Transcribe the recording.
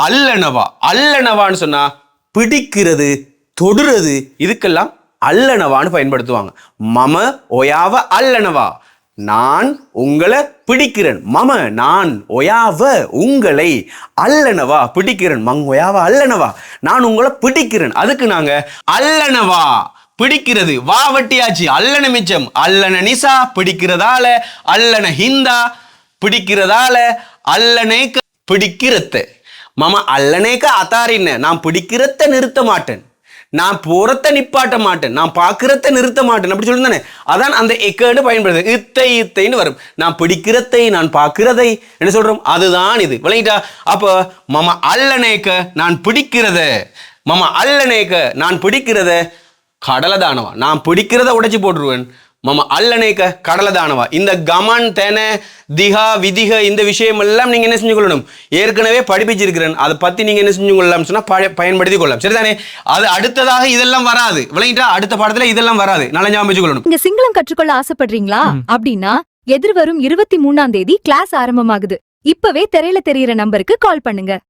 அல்லனவா? அல்லனவான்னு சொன்னா பிடிக்கிறது தொடுறது இதுக்கெல்லாம் அல்லனவான்னு பயன்படுத்துவாங்க. மம ஒயாவ அல்லனவா? நான் உங்களை பிடிக்கிறேன். மம நான் ஒயாவ உங்களை அல்லனவா? பிடிக்கிறேன். மங் ஒயாவ அல்லனவா? நான் உங்களை பிடிக்கிறேன். அதுக்கு நாங்க அல்லனவா? பிடிக்கிறது. வா வட்டியாச்சு. அல்லன மிச்சம். அல்லன நிசா பிடிக்கிறதால அல்லன ஹிந்தா பிடிக்கிறதால அல்லனை பிடிக்கிறத மம அல்லனேக்க அத்தாரின்ன நான் பிடிக்கிறத நிறுத்த மாட்டேன். நான் போறத நிப்பாட்ட மாட்டேன். நான் பார்க்கறத நிறுத்த மாட்டேன். அப்படி சொல்லிருந்தானே? அதான் அந்த எக்கேடு பயன்படுது. இத்தை இத்தைன்னு வரும். நான் பிடிக்கிறதை நான் பார்க்கிறதை என்ன சொல்றோம்? அதுதான் இது. விளங்கிட்டா? அப்போ மம அல்லனேக்க நான் பிடிக்கிறத. மம அல்லனேக்க நான் பிடிக்கிறத. கடலதானவா? நான் பிடிக்கிறத உடைச்சு போட்டுருவேன். மம அல்லனேக்க கடலதானவா? இந்த கமன் தென திகா விதிக இந்த விஷயம் எல்லாம் நீங்க என்ன செஞ்சு கொள்ளணும் ஏற்கனவே படிப்பிச்சிருக்கிறேன். அதை பத்தி நீங்க என்ன செஞ்சு கொள்ளலாம் சொன்னா பய- பயன்படுத்தி கொள்ளலாம். சரிதானே? அது அடுத்ததாக இதெல்லாம் வராது. விளங்கிட்டா அடுத்த பாடத்துல இதெல்லாம் வராது. நல்லா ஞாபகம் வச்சுக்கொள்ளணும். நீங்க சிங்களம் கற்றுக்கொள்ள ஆசைப்படுறீங்களா? அப்படின்னா எதிர்வரும் இருபத்தி மூணாம் தேதி கிளாஸ் ஆரம்பமாகுது. இப்பவே திரையில தெரியிற நம்பருக்கு கால் பண்ணுங்க.